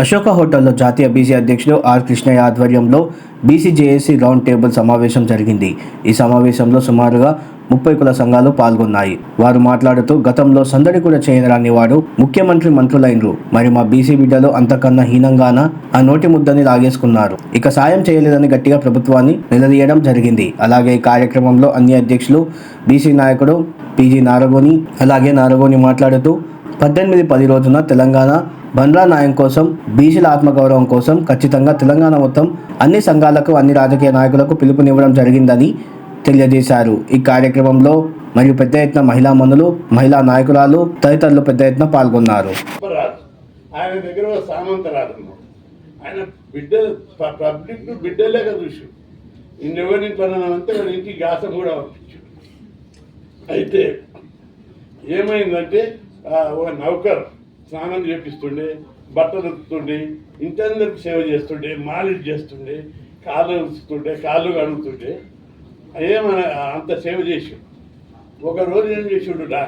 అశోక హోటల్లో జాతీయ బీసీ అధ్యక్షులు ఆర్ కృష్ణయ్య ఆధ్వర్యంలో బీసీజేఏసీ రౌండ్ టేబుల్ సమావేశం జరిగింది. ఈ సమావేశంలో సుమారుగా ముప్పై కుల సంఘాలు పాల్గొన్నాయి. వారు మాట్లాడుతూ గతంలో సందడి కూడా చేయరాని వాడు ముఖ్యమంత్రి మంత్రులైనరు. మరి మా బీసీ బిడ్డలు అంతకన్నా హీనంగాన ఆ నోటి ముద్దని లాగేసుకున్నారు. ఇక సాయం చేయలేదని గట్టిగా ప్రభుత్వాన్ని నిలదీయడం జరిగింది. అలాగే ఈ కార్యక్రమంలో అన్ని అధ్యక్షులు బీసీ నాయకుడు పీజీ నారగోని అలాగే నారగోని మాట్లాడుతూ పద్దెనిమిది పది రోజున తెలంగాణ బండ్రా న్యాయం కోసం బీసీల ఆత్మగౌరవం కోసం ఖచ్చితంగా తెలంగాణ మొత్తం అన్ని సంఘాలకు అన్ని రాజకీయ నాయకులకు పిలుపునివ్వడం జరిగిందని తెలియజేశారు. ఈ కార్యక్రమంలో మరియు పెద్ద ఎత్తున మహిళా మనులు మహిళా నాయకురాలు తదితరులు పెద్ద ఎత్తున పాల్గొన్నారు. ఆయన దగ్గర సామంతరాజు ఆయన బిడ్డ పబ్లిక్ బిడ్డలే కదా చూసి ఇన్నెవరి పనంతా వాడి ఇంటికి గ్యాసం కూడా అయితే ఏమైందంటే ఒక నౌకర్ స్నానం చేపిస్తుండే బట్టలు ఉత్తుండే ఇంటర్నెట్ సేవ చేస్తుండే మాలిష్ చేస్తుండే కాళ్ళు ఉతుకుతుండే కాళ్ళు కడుగుతుండే. ఏమన్నా అంత సేవ చేసి ఒక రోజు ఏం చేసాడు రా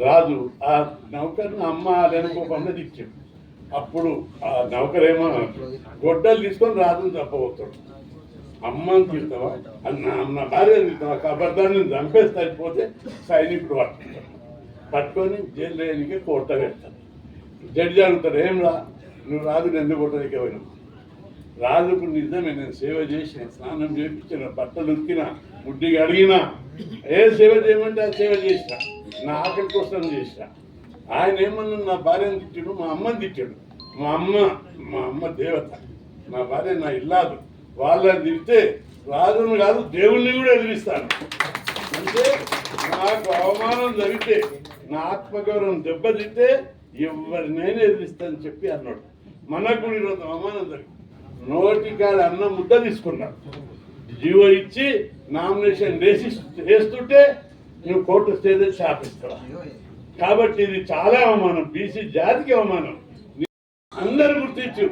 రాజు ఆ నౌకర్ని అమ్మ లేనుకోకుండా ఇచ్చాడు అప్పుడు ఆ నౌకర్ ఏమో గొడ్డలు తీసుకొని రాజుని తప్పబోతాడు అమ్మని తిడతావా అన్న అన్న భార్యని తిడతావా కబర్దాన్ని చంపేస్తే అయిపోతే సైనికుడు పట్టుకుంటాడు. పట్టుకొని జైలు లేనికే కోట పెడతాడు జడ్జి అడుగుతాడు ఏం రా? నువ్వు రాజుని ఎందుకు కొట్టడానికి పోయినావు? రాజుకు నిజమే నేను సేవ చేసిన స్నానం చేయించిన బట్టలు ఉతికిన ముడ్డి అడిగినా ఏ సేవ చేయమంటే ఆ సేవ చేసిన? నా ఆకలి కోసం చేసిన. ఆయన ఏమన్నా నా భార్యను తిట్టాడు మా అమ్మని తిట్టాడు. మా అమ్మ మా అమ్మ దేవత. నా భార్య నా ఇల్లాదు. వాళ్ళని తిడితే రాజును కాదు దేవుణ్ణి కూడా ఎదిరిస్తాను. అంటే నాకు అవమానం జరిగితే నా ఆత్మగౌరవం దెబ్బతింటే ఎవరినైనా ఎదిరిస్తానని చెప్పి అన్నాడు. మనకు కూడా ఈరోజు అవమానం జరిగింది. నోటికాడ అన్న ముద్ద తీసుకున్నాడు. జీవో ఇచ్చి నామినేషన్ వేసి వేస్తుంటే నువ్వు కోర్టు స్టేజ్ శాపిస్తావా కాబట్టి ఇది చాలా అవమానం. బీసీ జాతికి అవమానం. అందరు గుర్తించు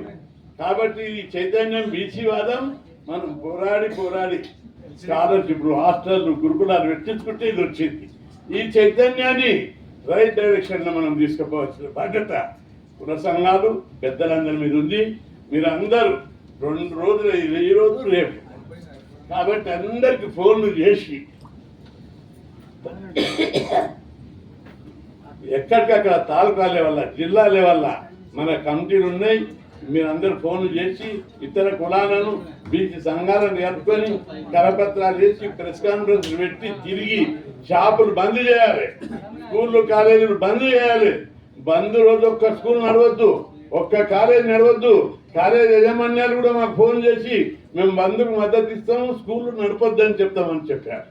కాబట్టి ఈ చైతన్యం బీసీ వాదం మనం పోరాడి పోరాడి స్కాలర్షిప్లు హాస్టల్ గురుకులాలు పెట్టించుకుంటే ఇది వచ్చింది. ఈ చైతన్యాన్ని రైట్ డైరెక్షన్లో మనం తీసుకుపోవాల్సిన బాధ్యత. కుల సంఘాలు పెద్దలందరి మీద ఉంది మీరందరూ రెండు రోజులు ఇది ఈ రోజు రేపు. కాబట్టి అందరికి ఫోన్లు చేసి ఎక్కడికక్కడ తాలూకా లెవెల్ జిల్లా లెవెల్ మన కమిటీలు ఉన్నాయి. మీరందరూ ఫోన్లు చేసి ఇతర కులాలను బీసీ సంఘాలను కలుపుకొని కరపత్రాలు వేసి ప్రెస్ కాన్ఫరెన్స్ పెట్టి తిరిగి షాపులు బంద్ చేయాలి. స్కూళ్ళు కాలేజీలు బంద్ చేయాలి. బంద్ రోజు ఒక్క స్కూల్ నడవద్దు. ఒక్క కాలేజ్ నడవద్దు. కాలేజ్ యజమాన్యాలు కూడా మాకు ఫోన్ చేసి మేము బంద్కు మద్దతు ఇస్తాము స్కూళ్ళు నడపొద్దని చెప్తామని చెప్పారు.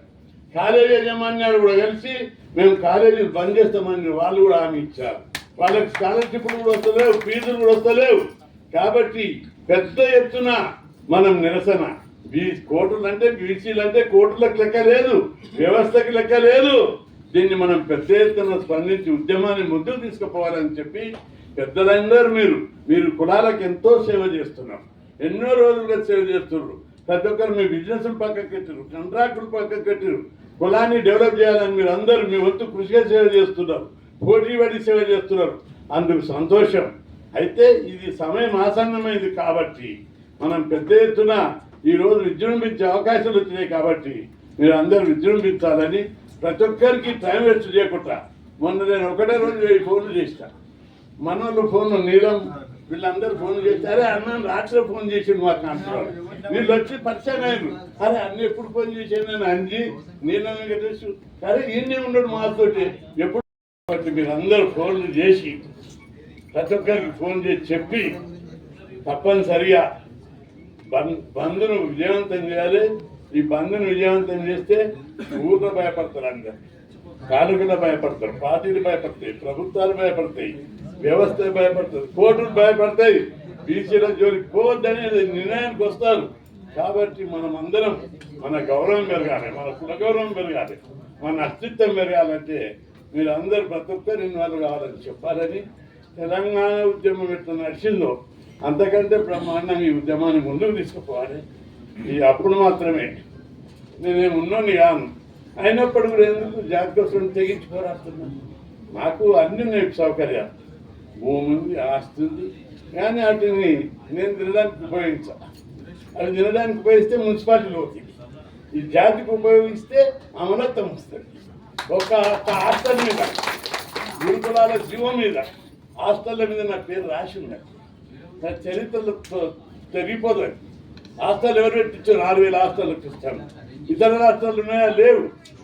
కాలేజీ యజమాన్యాలు కూడా కలిసి మేము కాలేజీలు బంద్ చేస్తామని వాళ్ళు కూడా హామీ ఇచ్చారు. వాళ్ళకి స్కాలర్షిప్లు కూడా వస్తలేవు ఫీజులు కూడా వస్తలేవు. కాబట్టి పెద్ద ఎత్తున మనం నిరసన. బీ కోర్టులు అంటే బీసీలు అంటే కోర్టులకు లెక్క లేదు వ్యవస్థకి లెక్క లేదు. దీన్ని మనం పెద్ద ఎత్తున స్పందించి ఉద్యమాన్ని ముందుకు తీసుకుపోవాలని చెప్పి పెద్దలందరూ మీరు మీరు కులాలకు ఎంతో సేవ చేస్తున్నారు. ఎన్నో రోజులుగా సేవ చేస్తున్నారు. ప్రతి ఒక్కరు మీ బిజినెస్ పక్కకు పెట్టారు కంట్రాక్టులు పక్కకు పెట్టారు. కులాన్ని డెవలప్ చేయాలని మీరు అందరూ మీ వంతు కృషిగా సేవ చేస్తున్నారు. పోటీ పడి సేవ చేస్తున్నారు. అందుకు సంతోషం. అయితే ఇది సమయం ఆసన్నమైంది కాబట్టి మనం పెద్ద ఎత్తున ఈరోజు విజృంభించే అవకాశాలు వచ్చినాయి కాబట్టి మీరు అందరూ విజృంభించాలని ప్రతి ఒక్కరికి టైం వేస్ట్ చేయకుండా మొన్న నేను ఒకటే రోజు వెయ్యి ఫోన్లు చేసిన మనోళ్ళు ఫోన్ నీలం వీళ్ళందరూ ఫోన్ చేసి అరే అన్న రాత్రి ఫోన్ చేసిండు మాకు అంటున్నారు వీళ్ళు వచ్చి పరిచయం అయ్యారు. అరే అన్న ఎప్పుడు ఫోన్ చేశాను నేను అంజి నీలం వెంకటేష్ అరే ఈయనే ఉండడు మాతోటి. ఎప్పుడు కాబట్టి మీరు అందరూ ఫోన్లు చేసి ప్రతి ఒక్కరికి ఫోన్ చేసి చెప్పి తప్పనిసరిగా బంద్ను విజయవంతం చేయాలి. ఈ బంద్ను విజయవంతం చేస్తే ఊర్లో భయపడతారు అందరు. కార్మికులు భయపడతారు పార్టీలు భయపడతాయి ప్రభుత్వాలు భయపడతాయి వ్యవస్థ భయపడుతుంది కోర్టులు భయపడతాయి. బీసీల జోలికి అనేది నిర్ణయానికి వస్తారు. కాబట్టి మనం అందరం మన గౌరవం పెరగాలి మన కులగౌరవం పెరగాలి మన అస్తిత్వం పెరగాలంటే మీరు అందరు ప్రతి ఒక్కరు ఇన్వాల్వ్ కావాలని చెప్పాలని తెలంగాణ ఉద్యమం ఎట్లా నడిచిందో అంతకంటే బ్రహ్మాండంగా ఈ ఉద్యమాన్ని ముందుకు తీసుకుపోవాలి. ఈ అప్పుడు మాత్రమే. నేనేమున్నాను కాను. అయినప్పుడు కూడా ఎందుకు జాతి కోసం తెగించి పోరాడుతున్నాను మాకు అన్ని ఉన్నాయి సౌకర్యాలు. భూమి ఉంది ఆస్తి ఉంది. కానీ వాటిని నేను తినడానికి ఉపయోగించాలి అవి తినడానికి ఉపయోగిస్తే మున్సిపాలిటీలో అవుతుంది ఈ జాతికి ఉపయోగిస్తే అమలత్వం వస్తుంది. ఒక ఒక హాస్టల్ మీద గురుకులాల జీవం మీద హాస్టల్ల మీద నా పేరు రాసి ఉన్నది నా చరిత్రలో తో- హాస్టల్ ఎవరు పెట్టించారు? ఆరు వేల హాస్టల్ ఇస్తాను ఇతర రాష్ట్రాలు ఉన్నాయా? లేవు.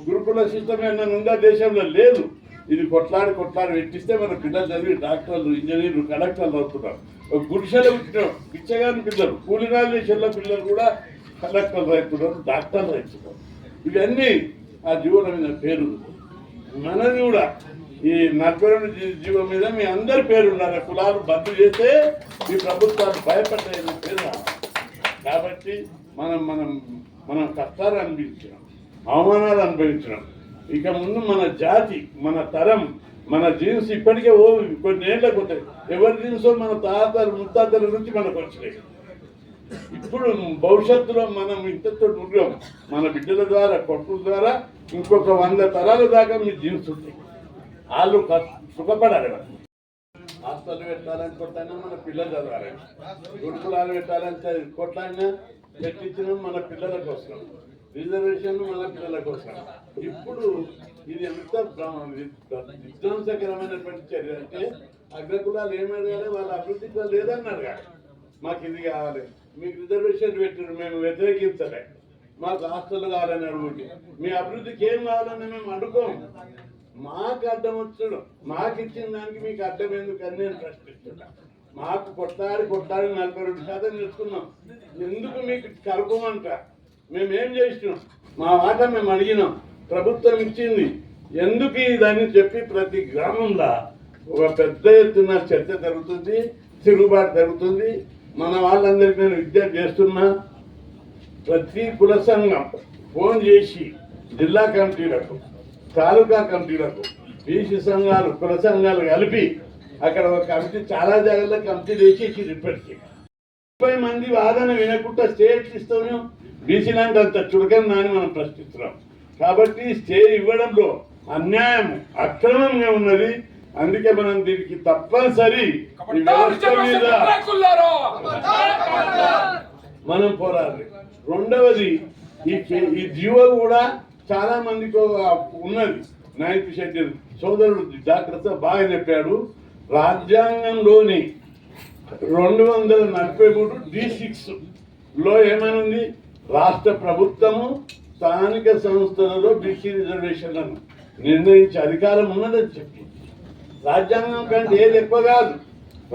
గురుకుల సిస్టమ్ ఏమైనా ఉందా? దేశంలో లేదు. ఇది కొట్లాడి కొట్లాడి పెట్టిస్తే మన పిల్లలు చదివి డాక్టర్లు ఇంజనీర్లు కలెక్టర్లు అవుతున్నారు ఒక గుడిసెలో పుట్టిన పిచ్చగాని పిల్లలు కూలినాలు దేశంలో పిల్లలు కూడా కలెక్టర్లు అవుతున్నారు డాక్టర్లు అవుతున్నారు ఇవన్నీ ఆ జీవనం మీద పేరు మనది కూడా ఈ నలభై రెండు జీ- జీవం మీద మీ అందరి పేరు ఉన్నారు కులాలు బంద్ చేస్తే ఈ ప్రభుత్వాలు భయపడ్డాయన్న పేరు. కాబట్టి మనం మనం మనం కష్టాలు అనిపించినాం అవమానాలు అనుభవించినాం. ఇక ముందు మన జాతి మన తరం మన జీన్స్ ఇప్పటికే ఓ కొన్ని ఏళ్ళకు ఉంటాయి ఎవరి జీన్సో మన తాతలు ముత్తాతల నుంచి మనకు వచ్చినాయి. ఇప్పుడు భవిష్యత్తులో మనం ఇంతతో ఉన్నాం మన బిడ్డల ద్వారా కొట్టుల ద్వారా ఇంకొక వంద తరాల దాకా మీ జీన్స్ ఉంటాయి. వాళ్ళు క- సుఖపడాలి హాస్టల్ పెట్టాలని కొట్టైనా మన పిల్లలు చదవాలి. గురుకులాలు పెట్టాలని చ- కొట్లాడినా పెట్టించిన మన పిల్లల కోసం రిజర్వేషన్ మన పిల్లల కోసం ఇప్పుడు ఇది ఎంత విధ్వంసకరమైనటువంటి చర్య అంటే అగ్రకులాలు ఏమడగాలి? వాళ్ళ అభివృద్ధికి లేదన్నారు కానీ మాకు ఇది కావాలి. మీకు రిజర్వేషన్ పెట్టారు మేము వ్యతిరేకించలే. మాకు హాస్టల్ కావాలని అడుగుతుంది మీ అభివృద్ధికి ఏం కావాలని మేము అడుకోము మాకు అడ్డం వచ్చడం. మాకు ఇచ్చిన దానికి మీకు అడ్డం ఎందుకని నేను ప్రశ్నిస్తున్నా. మాకు కొట్టాలి కొట్టాలి నలభై రెండు శాతం చేసుకున్నాం ఎందుకు మీకు కలపమంట? మేమేం చేసినాం? మా మాట మేము అడిగినాం. ప్రభుత్వం ఇచ్చింది. ఎందుకు ఇదని చెప్పి ప్రతి గ్రామంలో ఒక పెద్ద ఎత్తున చర్చ జరుగుతుంది తిరుగుబాటు జరుగుతుంది. మన వాళ్ళందరికీ నేను విజ్ఞప్తి చేస్తున్నా ప్రతి కుల సంఘం ఫోన్ చేసి జిల్లా కమిటీలకు తాలూకా కమిటీలకు బీసీ సంఘాలు కుల సంఘాలు కలిపి అక్కడ ఒక కమిటీ చాలా జాగ్రత్త కమిటీ వేసేసి ఇప్పటికీ ముప్పై మంది వాదన వినకుండా స్టేట్ ఇస్తాము. బీసీలాంటి అంత చులకన అని మనం ప్రశ్నిస్తున్నాం. కాబట్టి స్టే ఇవ్వడంలో అన్యాయం అక్రమంగా ఉన్నది. అందుకే మనం దీనికి తప్పనిసరి మనం పోరాడాలి. రెండవది ఈ జీవో కూడా చాలామందికి ఉన్నది. నైన్త్ శక్తి సోదరుడు జాగ్రత్త బాగా చెప్పాడు. రాజ్యాంగంలోని రెండు వందల నలభై మూడు డి సిక్స్లో ఏమనుంది? రాష్ట్ర ప్రభుత్వము స్థానిక సంస్థలలో బీసీ రిజర్వేషన్లను నిర్ణయించే అధికారం ఉన్నదని చెప్పి. రాజ్యాంగం కంటే ఏది ఎక్కువ కాదు.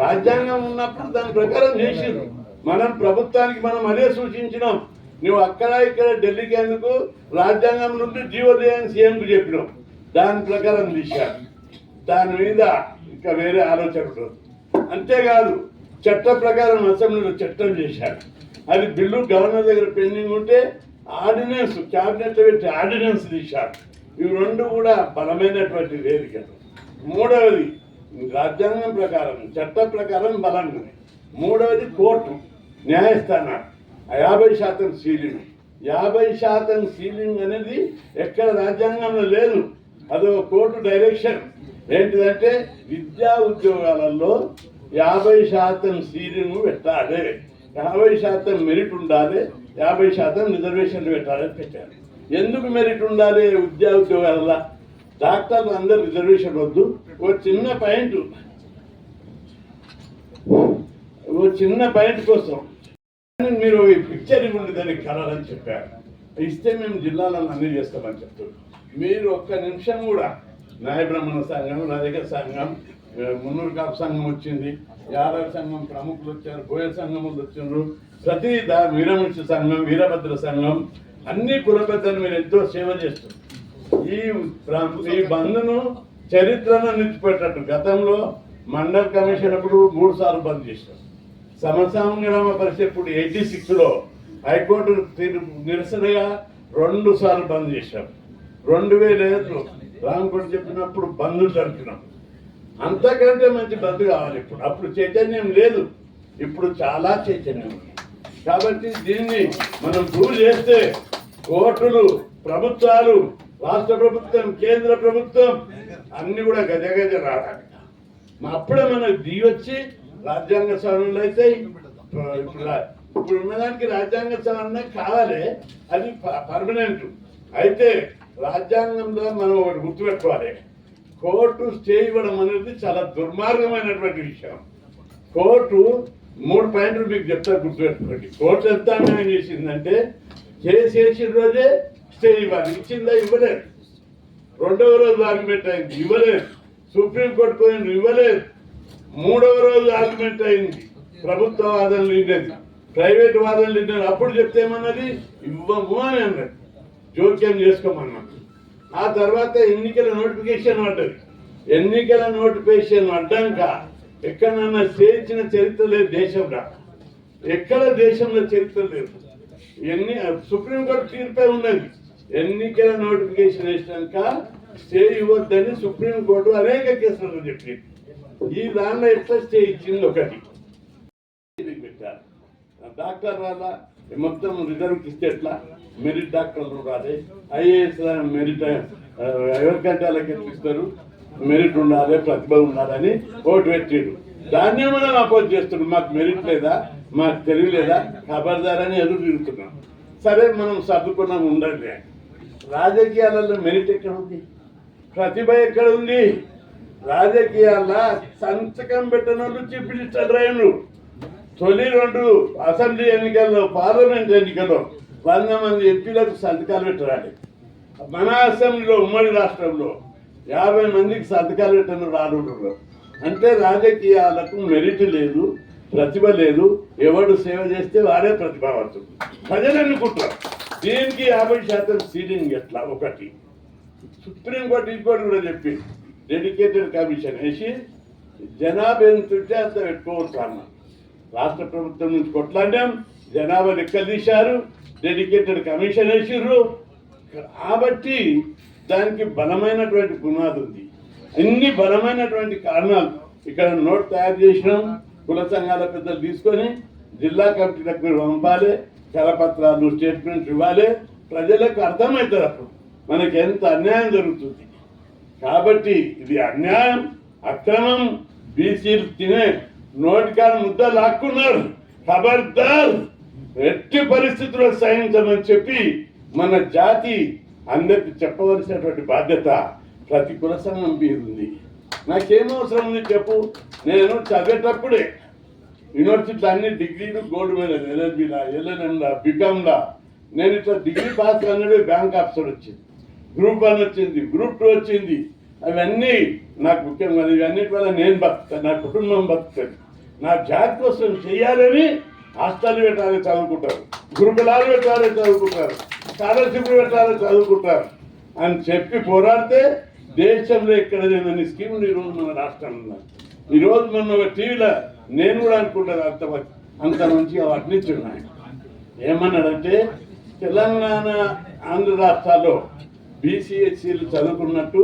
రాజ్యాంగం ఉన్నప్పుడు దాని ప్రకారం చేసిండ్రు. మనం ప్రభుత్వానికి మనం అదే సూచించినాం. నువ్వు అక్కడ ఇక్కడ ఢిల్లీకి ఎందుకు? రాజ్యాంగం నుండి జీవోదయాన్ని సీఎంకు చెప్పినాం దాని ప్రకారం తీశారు. దాని మీద ఇంకా వేరే ఆలోచన ఉండదు అంతేకాదు చట్ట ప్రకారం అసెంబ్లీలో చట్టం చేశారు. అది బిల్లు గవర్నర్ దగ్గర పెండింగ్ ఉంటే ఆర్డినెన్స్ క్యాబినెట్ పెట్టి ఆర్డినెన్స్ తీశారు. ఇవి రెండు కూడా బలమైనటువంటి వేదికలు మూడవది రాజ్యాంగం ప్రకారం చట్ట ప్రకారం బలంగా మూడవది కోర్టు న్యాయస్థానాలు. యాభై శాతం సీలింగ్. యాభై శాతం సీలింగ్ అనేది ఎక్కడ రాజ్యాంగంలో లేదు. అదో కోర్టు డైరెక్షన్. ఏంటిదంటే విద్యా ఉద్యోగాలలో యాభై శాతం సీలింగ్ పెట్టాలి. యాభై శాతం మెరిట్ ఉండాలి. యాభై శాతం రిజర్వేషన్లు పెట్టాలని పెట్టారు. ఎందుకు మెరిట్ ఉండాలి విద్యా ఉద్యోగాలలో? డాక్టర్లు అందరు రిజర్వేషన్ వద్దు. ఓ చిన్న పాయింట్. ఓ చిన్న పాయింట్ కోసం. మీరు ఈ పిక్చర్ ఇవ్వండి దానికి కలాలని చెప్పారు. ఇస్తే మేము జిల్లాలను అన్ని చేస్తామని చెప్తున్నారు. మీరు ఒక్క నిమిషం కూడా న్యాయ బ్రాహ్మణ సంఘం రజక సంఘం మున్నూరు కాపు సంఘం వచ్చింది యాదవ సంఘం ప్రముఖులు వచ్చారు గోయ సంఘములు వచ్చిండ్రు ప్రతి దా వీరముషి సంఘం వీరభద్ర సంఘం అన్ని కులపెద్దలు మీరు ఎంతో సేవ చేస్తారు ఈ ఈ బంద్ను చరిత్రను నిలిచిపెట్టట్టు గతంలో మండల్ కమిషన్ అప్పుడు మూడు సార్లు బంద్ చేశారు. సమసంగ్రామ పరిషత్ ఇప్పుడు ఎయిటీ సిక్స్లో హైకోర్టు తీర్పు నిరసనగా రెండు సార్లు బంద్ చేశాం. రెండు వేల ఏళ్ళు రామకోటి చెప్పినప్పుడు బంద్ జరుపుతున్నాం అంతకంటే మంచి బంద్ కావాలి ఇప్పుడు. అప్పుడు చైతన్యం లేదు. ఇప్పుడు చాలా చైతన్యం ఉంది. కాబట్టి దీన్ని మనం ప్రూవ్ చేస్తే కోర్టులు ప్రభుత్వాలు రాష్ట్ర ప్రభుత్వం కేంద్ర ప్రభుత్వం అన్ని కూడా గజ గజ రావాలి అప్పుడే మనకు దిగి వచ్చి రాజ్యాంగ సవరణలు అయితే ఇప్పుడు ఉన్నదానికి రాజ్యాంగ సవరణ కావాలి. అది పర్మనెంట్ అయితే రాజ్యాంగంలో మనం ఒకటి గుర్తుపెట్టుకోవాలి. కోర్టు స్టే ఇవ్వడం అనేది చాలా దుర్మార్గమైనటువంటి విషయం. కోర్టు మూడు పాయింట్లు మీకు చెప్తా గుర్తుపెట్టుకోండి. కోర్టు ఎంత అన్యాయం చేసిందంటే కేసు వేసిన రోజే స్టే ఇవ్వాలి. ఇచ్చిందా? ఇవ్వలేదు. రెండవ రోజు ఆర్గ్యుమెంట్ అయింది ఇవ్వలేదు. సుప్రీంకోర్టు పోయింది ఇవ్వలేదు. మూడవ రోజు ఆర్గ్యుమెంట్ అయింది. ప్రభుత్వ వాదనలు ఉండేది ప్రైవేట్ వాదనలు ఉండేది అప్పుడు చెప్తే ఏమన్నది? ఇవ్వము అని అన్నది. జోక్యం చేసుకోమన్నది ఆ తర్వాత ఎన్నికల నోటిఫికేషన్ పడ్డది. ఎన్నికల నోటిఫికేషన్ పడ్డాక ఎక్కడన్నా చేర్చిన చరిత్ర లేదు దేశంలో. ఎక్కడ దేశంలో చరిత్ర లేదు. ఎన్ని సుప్రీంకోర్టు తీర్పే ఉన్నది. ఎన్నికల నోటిఫికేషన్ వేసినాక స్టే ఇవ్వద్దని సుప్రీంకోర్టు అనేక కేసులలో చెప్పింది. ఈ దానిలో ఎట్లా స్టే ఇచ్చింది ఒకటి. పెట్టారు డాక్టర్ వల్ల మొత్తం రిజర్వ్ ఇస్తే ఎట్లా? మెరిట్ డాక్టర్లు రాలే ఐఏఎస్ మెరిట్ ఎవరికంటే వాళ్ళకి ఇస్తారు? మెరిట్ ఉండాలి ప్రతిభ ఉండాలని ఓటు పెట్టిండు. దాన్ని మనం అపోజ్ చేస్తున్నాం మాకు మెరిట్ లేదా? మాకు తెలివి లేదా అని ఎదురు తిరుగుతున్నాం సరే మనం సర్దుకున్నాం ఉండండి. రాజకీయాలలో మెరిట్ ఎక్కడ ఉంది? ప్రతిభ ఎక్కడ ఉంది? రాజకీయాల సంతకం పెట్టినట్టు వాళ్ళు చీఫ్ తొలి రెండు అసెంబ్లీ ఎన్నికల్లో పార్లమెంట్ ఎన్నికల్లో వంద మంది ఎంపీలకు సంతకాలు పెట్టరాలి. మన అసెంబ్లీలో ఉమ్మడి రాష్ట్రంలో యాభై మందికి సంతకాలు పెట్టిన రానున్నారు అంటే రాజకీయాలకు మెరిట్ లేదు ప్రతిభ లేదు. ఎవడు సేవ చేస్తే వాడే ప్రతిభావంతుడు ప్రజలు అనుకుంటారు దీనికి యాభై శాతం సీలింగ్ ఎట్లా? ఒకటి. సుప్రీంకోర్టు ఇంకోటి కూడా చెప్పింది. డెడికేటెడ్ కమిషన్ వేసి జనాభా ఎంత ఉంటే అంత పెట్టుకోవచ్చు అన్న రాష్ట్ర ప్రభుత్వం నుంచి కొట్లాడాం జనాభా లెక్కలు తీశారు డెడికేటెడ్ కమిషన్ వేసిర్రు. కాబట్టి దానికి బలమైనటువంటి పునాది ఉంది. అన్ని బలమైనటువంటి కారణాలు ఇక్కడ నోట్ తయారు చేసినాం కుల సంఘాల పెద్దలు తీసుకొని జిల్లా కమిటీలకు మీరు పంపాలి కరపత్రాలు స్టేట్మెంట్స్ ఇవ్వాలి. ప్రజలకు అర్థమవుతుంది అప్పుడు మనకి ఎంత అన్యాయం జరుగుతుంది. కాబట్టి ఇది అన్యాయం అక్రమం బీసీలు తినే నోటికాల ముద్ద లాక్కున్నారు. ఖబర్దార్ ఎట్టి పరిస్థితుల్లో సహించమని చెప్పి మన జాతి అందరికి చెప్పవలసినటువంటి బాధ్యత ప్రతి కుల సంఘం మీద ఉంది. నాకేం అవసరం ఉంది చెప్పు? నేను చదివేటప్పుడే యూనివర్సిటీలో అన్ని డిగ్రీలు గోల్డ్ మెడల్ ఎల్ఎల్బీలా ఎల్ఎన్ఎంలా బీకామ్లా నేను ఇట్లా డిగ్రీ పాస్ అన్నది బ్యాంక్ ఆఫీసర్ వచ్చింది గ్రూప్ వన్ వచ్చింది గ్రూప్ టూ వచ్చింది. అవన్నీ నాకు ముఖ్యంగా ఇవన్నిటి వల్ల నేను బతుకుతాను నా కుటుంబం బతుకుతుంది నా జాతి కోసం చేయాలని హాస్టల్ పెట్టాలని చదువుకుంటారు గురుకులాలు పెట్టాలని చదువుకుంటారు స్కాలర్షిప్ పెట్టాలని చదువుకుంటారు. అని చెప్పి పోరాడితే దేశంలో ఎక్కడ లేదని స్కీములు ఈరోజు మన రాష్ట్రంలో ఉన్నాయి. ఈరోజు మొన్న ఒక టీవీలో నేను కూడా అనుకుంటాను అంత అంత మంచిగా వర్ణించున్నాను ఏమన్నాడంటే తెలంగాణ ఆంధ్ర రాష్ట్రాల్లో బీసీఎస్సీలు చదువుకున్నట్టు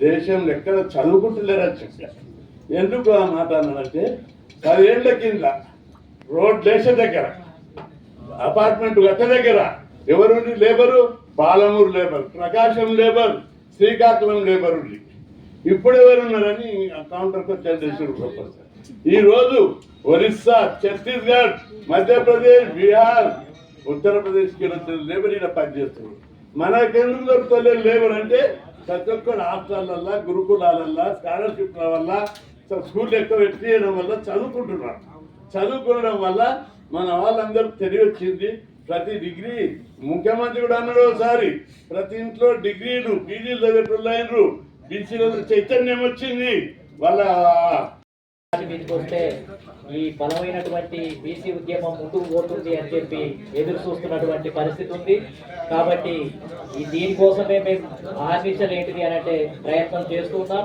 దేశంలో ఎక్కడ చదువుకుంటున్నారా చెప్పారు ఎందుకు ఆ మాట అన్నానంటే పదేళ్ళ కింద రోడ్ దేశ దగ్గర అపార్ట్మెంట్ గట్ట దగ్గర ఎవరుండి labour? Palamuru labour Prakasam labour Srikakulam labour ఉంది ఇప్పుడు ఎవరున్నారని కౌంటర్కి వచ్చారు దేశం ఈ ఒరిస్సా ఛత్తీస్గఢ్ మధ్యప్రదేశ్ బీహార్ ఉత్తరప్రదేశ్కి వచ్చిన లేబర్ ఇక్కడ పనిచేస్తున్నారు. మనకెందుకు దొరుకుతలేదు లేబర్ అంటే ప్రతి ఒక్కరు హాస్టల్లల్లా గురుకులాలల్లా స్కాలర్షిప్ల వల్ల స్కూల్ ఎక్కువ పెట్టియడం వల్ల చదువుకుంటున్నారు. చదువుకోవడం వల్ల మన వాళ్ళందరూ తెలివి వచ్చింది ప్రతి డిగ్రీ ముఖ్యమంత్రి కూడా అన్నాడు ఒకసారి ప్రతి ఇంట్లో డిగ్రీలు పీజీలు చదివేటోళ్ళు బీసీలో చైతన్యం వచ్చింది. వాళ్ళ మీదకి వస్తే ఈ బలమైనటువంటి బీసీ ఉద్యమం ముందుకు పోతుంది అని చెప్పి ఎదురు చూస్తున్నటువంటి పరిస్థితి ఉంది. కాబట్టి ఈ దీనికోసమే మేము ఆర్మిషన్ ఏంటిది అని అంటే ప్రయత్నం చేస్తున్నాం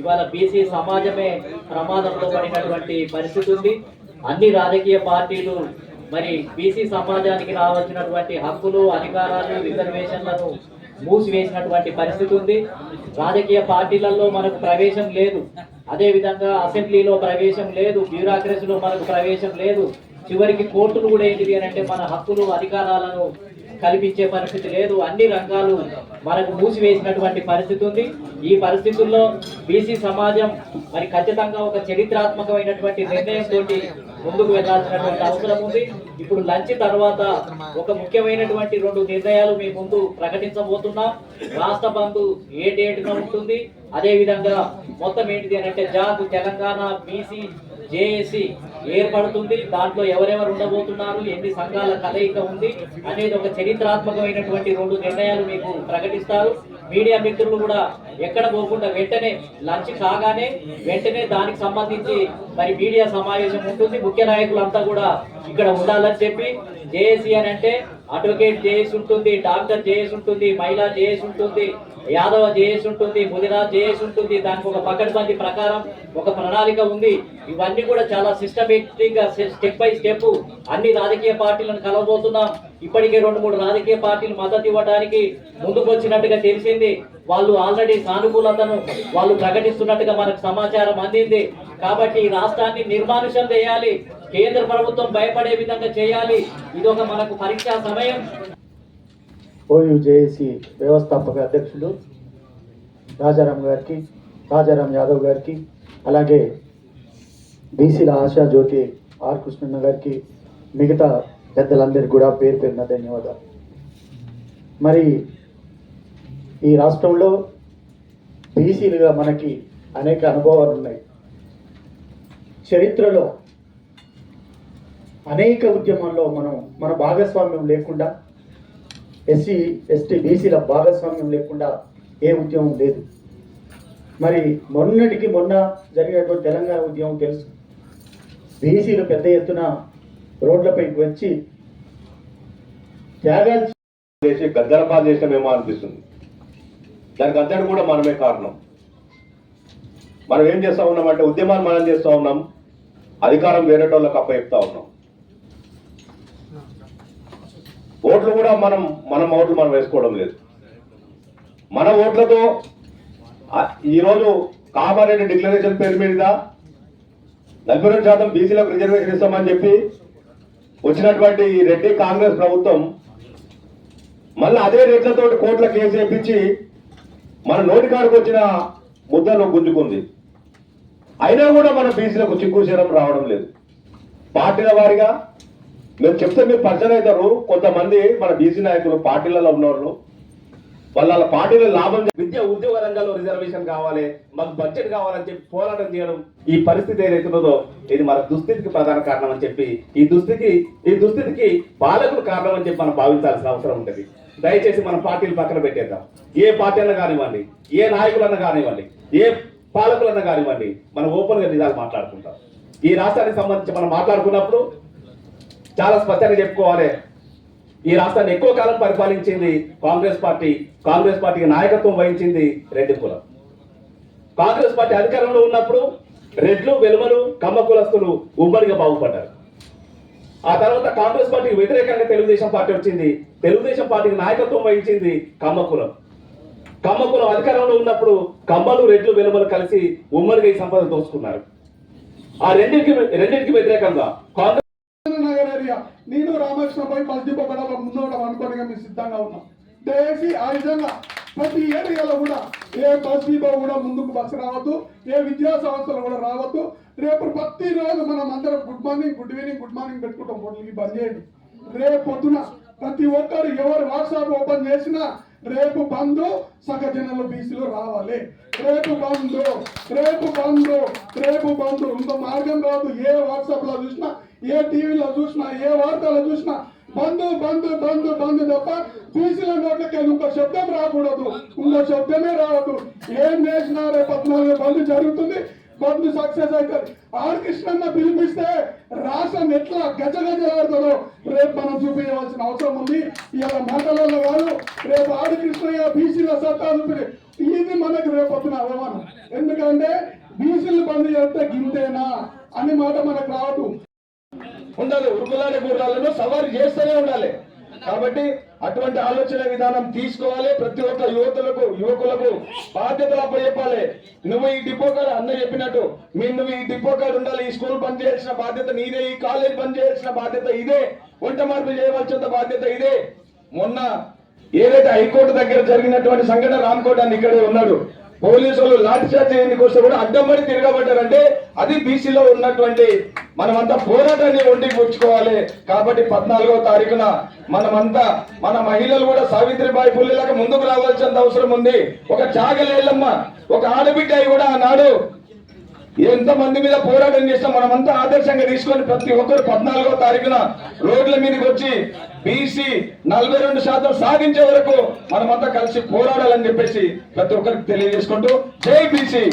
ఇవాళ బీసీ సమాజమే ప్రమాదంలో పడినటువంటి పరిస్థితి ఉంది. అన్ని రాజకీయ పార్టీలు మరి బీసీ సమాజానికి రావాల్సినటువంటి హక్కులు అధికారాలు రిజర్వేషన్లను మూసివేసినటువంటి పరిస్థితి ఉంది. రాజకీయ పార్టీలలో మనకు ప్రవేశం లేదు. అదే విధంగా అసెంబ్లీలో ప్రవేశం లేదు బ్యూరాక్రసీలో మనకు ప్రవేశం లేదు. చివరికి కోర్టులు కూడా ఏంటిది అని అంటే మన హక్కులు అధికారాలను కల్పించే పరిస్థితి లేదు. అన్ని రంగాలు మనకు మూసివేసినటువంటి పరిస్థితి ఉంది. ఈ పరిస్థితుల్లో బీసీ సమాజం మరి ఖచ్చితంగా ఒక చరిత్రాత్మకమైనటువంటి నిర్ణయంతో ముందుకు వెళ్ళాల్సినటువంటి అవసరం ఉంది. ఇప్పుడు లంచ్ తర్వాత ఒక ముఖ్యమైనటువంటి రెండు నిర్ణయాలు మీ ముందు ప్రకటించబోతున్నాం. రాష్ట్ర బంధు ఏ డేట్గా ఉంటుంది? అదే విధంగా మొత్తం ఏంటిది అని అంటే జాబ్ తెలంగాణ బీసీ జేఏసీ ఏర్పడుతుంది. దాంట్లో ఎవరెవరు ఉండబోతున్నారు ఎన్ని సంఘాల కలయిక ఉంది అనేది ఒక చరిత్రాత్మకమైనటువంటి రెండు నిర్ణయాలు మీకు ప్రకటిస్తారు. మీడియా మిత్రులు కూడా ఎక్కడ పోకుండా వెంటనే లంచ్ కాగానే వెంటనే దానికి సంబంధించి మరి మీడియా సమావేశం ఉంటుంది. ముఖ్య నాయకులంతా కూడా ఇక్కడ ఉండాలని చెప్పి జేఏసీ అని అంటే అడ్వకేట్ జేఏసీ ఉంటుంది డాక్టర్ జేఏసీ ఉంటుంది మహిళా జేఏసీ ఉంటుంది యాదవ జేఏసీ ఉంటుంది ముదిరాజ్ జేఏసీ ఉంటుంది. దానికి ఒక పకడ్బందీ ప్రకారం ఒక ప్రణాళిక ఉంది. ఇవన్నీ కూడా చాలా సిస్టమేటిక్గా స్టెప్ బై స్టెప్ అన్ని రాజకీయ పార్టీలను కలవబోతున్నాం. ఇప్పటికే రెండు మూడు రాజకీయ పార్టీలు మద్దతు ఇవ్వడానికి ముందుకు వచ్చినట్టుగా తెలిసింది. వాళ్ళు ఆల్రెడీ సానుకూలతను వాళ్ళు ప్రకటిస్తున్నట్టుగా మనకు సమాచారం అందింది. కాబట్టి ఈ రాష్ట్రాన్ని నిర్మానుషం చేయాలి. కేంద్ర ప్రభుత్వం భయపడే విధంగా చేయాలి. ఇది ఒక మనకు పరీక్షా సమయం. ఓయూ జేఏసీ వ్యవస్థాపక అధ్యక్షులు రాజారాం గారికి రాజారాం యాదవ్ గారికి అలాగే బీసీల ఆశా జ్యోతి ఆర్ కృష్ణన్న గారికి మిగతా పెద్దలందరికీ కూడా పేరు పేరున ధన్యవాదాలు. మరి ఈ రాష్ట్రంలో బీసీలుగా మనకి అనేక అనుభవాలు ఉన్నాయి. చరిత్రలో అనేక ఉద్యమాల్లో మనం మన భాగస్వామ్యం లేకుండా ఎస్సీ ఎస్టీ బీసీల భాగస్వామ్యం లేకుండా ఏ ఉద్యమం లేదు. మరి మొన్నటికి మొన్న జరిగినటువంటి తెలంగాణ ఉద్యమం తెలుసు. బీసీలు పెద్ద ఎత్తున రోడ్లపైకి వచ్చి త్యాగాలు చేసి గద్దరపాలు చేసినామేమో అనిపిస్తుంది. దానికి అంతటి కూడా మనమే కారణం. మనం ఏం చేస్తా ఉన్నామంటే ఉద్యమాలు మనం చేస్తూ ఉన్నాం. అధికారం వేరేటోళ్ళకి అప్పచెప్తా ఉన్నాం. ఓట్లు కూడా మనం మన ఓట్లు మనం వేసుకోవడం లేదు. మన ఓట్లతో ఈరోజు కామారెడ్డి డిక్లరేషన్ పేరు మీద నలభై రెండు శాతం బీసీలకు రిజర్వేషన్ ఇస్తామని చెప్పి వచ్చినటువంటి ఈ రెడ్డి కాంగ్రెస్ ప్రభుత్వం మళ్ళీ అదే రేట్లతో కోట్ల కేసు వేపించి మన నోటికాడికి వచ్చిన ముద్దలో గుంజుకుంది. అయినా కూడా మన బీసీలకు చిక్కుశీలం రావడం లేదు. పార్టీల వారిగా మేము చెప్తే మీరు పరిచయం అవుతారు. కొంతమంది మన బీసీ నాయకులు పార్టీలలో ఉన్నవాళ్ళు వాళ్ళ వాళ్ళ పార్టీల లాభం విద్య ఉద్యోగ రంగంలో రిజర్వేషన్ కావాలి మాకు బడ్జెట్ కావాలని చెప్పి పోరాటం చేయడం ఈ పరిస్థితి ఏదైతున్నదో ఇది మన దుస్థితికి ప్రధాన కారణం అని చెప్పి ఈ దుస్థితికి ఈ దుస్థితికి పాలకులు కారణం అని చెప్పి మనం భావించాల్సిన అవసరం ఉంటుంది. దయచేసి మన పార్టీలు పక్కన పెట్టేద్దాం. ఏ పార్టీ అన్నా కానివ్వండి ఏ నాయకులన్నా కానివ్వండి ఏ పాలకులన్నా కానివ్వండి మనం ఓపెన్గా నిజాలు మాట్లాడుకుంటాం. ఈ రాష్ట్రానికి సంబంధించి మనం మాట్లాడుకున్నప్పుడు చాలా స్పష్టంగా చెప్పుకోవాలి. ఈ రాష్ట్రాన్ని ఎక్కువ కాలం పరిపాలించింది కాంగ్రెస్ పార్టీ. కాంగ్రెస్ పార్టీకి నాయకత్వం వహించింది రెడ్డి కులం. కాంగ్రెస్ పార్టీ అధికారంలో ఉన్నప్పుడు రెడ్లు వెలుమలు కమ్మ కులస్తులు ఉమ్మడిగా బాగుపడ్డారు. ఆ తర్వాత కాంగ్రెస్ పార్టీకి వ్యతిరేకంగా తెలుగుదేశం పార్టీ వచ్చింది. తెలుగుదేశం పార్టీకి నాయకత్వం వహించింది కమ్మ కులం. కమ్మ కులం అధికారంలో ఉన్నప్పుడు కమ్మలు రెడ్లు వెలుమలు కలిసి ఉమ్మడిగా ఈ సంపద దోచుకున్నారు. ఆ రెండింటికి రెండింటికి వ్యతిరేకంగా కాంగ్రెస్ నగర్ ఏరియా నేను రామకృష్ణ పోయి బస్ డిపో అనుకోవడానికి మేము సిద్ధంగా ఉన్నాం. దయచేసి ఆ విధంగా ప్రతి ఏరియాలో కూడా ఏ బస్ డిపో కూడా ముందుకు బస్సు రావద్దు ఏ విద్యా సంస్థలు కూడా రావద్దు. రేపు ప్రతిరోజు మనం అందరం good morning good evening good morning పెట్టుకుంటాం ఫోన్లకి బంద్ చేయండి. రేపు పొద్దున ప్రతి ఒక్కరు ఎవరు వాట్సాప్ ఓపెన్ చేసినా రేపు బంధు సగ బీసీలు రావాలి. రేపు బంధు రేపు బంధు రేపు బంధు ఇంకో మార్గం రాదు. ఏ వాట్సాప్లో చూసినా ఏ టీవీలో చూసినా ఏ వార్తలో చూసినా బంధు బంధు బంధు బంధు తప్ప బీసీల నోట్లకి ఇంకో శబ్దం రాకూడదు. ఇంకో శబ్దమే రావద్దు. ఏం చేసినా రేపు పద్నాలుగు బంధు జరుగుతుంది బంధు సక్సెస్ అవుతుంది. ఆర్ కృష్ణన్న పిలిపిస్తే రాష్ట్రం ఎట్లా గజ గజలాడుతుందో రేపు మనం చూపించవలసిన అవసరం ఉంది. ఇలా మాటలలో కాదు రేపు ఆడి కృష్ణయ్య బీసీల సత్తా చూపి ఇది మనకు రేపు పొద్దున అవమానం. ఎందుకంటే బీసీలు బంద్ చేస్తే గింతేనా అని మాట మనకు రావద్దు. ఉండాలి. ఉరుకులాడే గుర్రాలను సవారి చేస్తూనే ఉండాలి. కాబట్టి అటువంటి ఆలోచన విధానం తీసుకోవాలి. ప్రతి ఒక్క యువతులకు యువకులకు బాధ్యతలు అప్పచెప్పాలి. నువ్వు ఈ డిపో కాడ అన్న చెప్పినట్టు మీ నువ్వు ఈ డిపో కాడ ఉండాలి. ఈ స్కూల్ బంద్ చేయాల్సిన బాధ్యత నీదే ఈ కాలేజ్ బంద్ చేయాల్సిన బాధ్యత ఇదే. వంట మార్పులు చేయవలసిన బాధ్యత ఇదే. మొన్న ఏదైతే హైకోర్టు దగ్గర జరిగినటువంటి సంఘటన రామ్కోట అని ఇక్కడే ఉన్నాడు. పోలీసులు లాఠీచార్జ్ చేయడానికి వస్తే కూడా అడ్డంబడి తిరగబడ్డారంటే అది బీసీలో ఉన్నటువంటి మనమంతా పోరాటాన్ని ఒంటికి పుచ్చుకోవాలి. కాబట్టి పద్నాలుగో తారీఖున మనమంతా మన మహిళలు కూడా సావిత్రిబాయి పుల్లిలాగా ముందుకు రావాల్సిన అవసరం ఉంది. ఒక చాగలేళ్ళమ్మ ఒక ఆడబిడ్డ అయి కూడా ఆనాడు ఎంత మంది మీద పోరాటం చేస్తాం మనమంతా ఆదర్శంగా తీసుకొని ప్రతి ఒక్కరు పద్నాలుగో తారీఖున రోడ్ల మీదకి వచ్చి బీసీ నలభై రెండు శాతం సాధించే వరకు మనమంతా కలిసి పోరాడాలని చెప్పేసి ప్రతి ఒక్కరికి తెలియజేసుకుంటూ జై బీసీ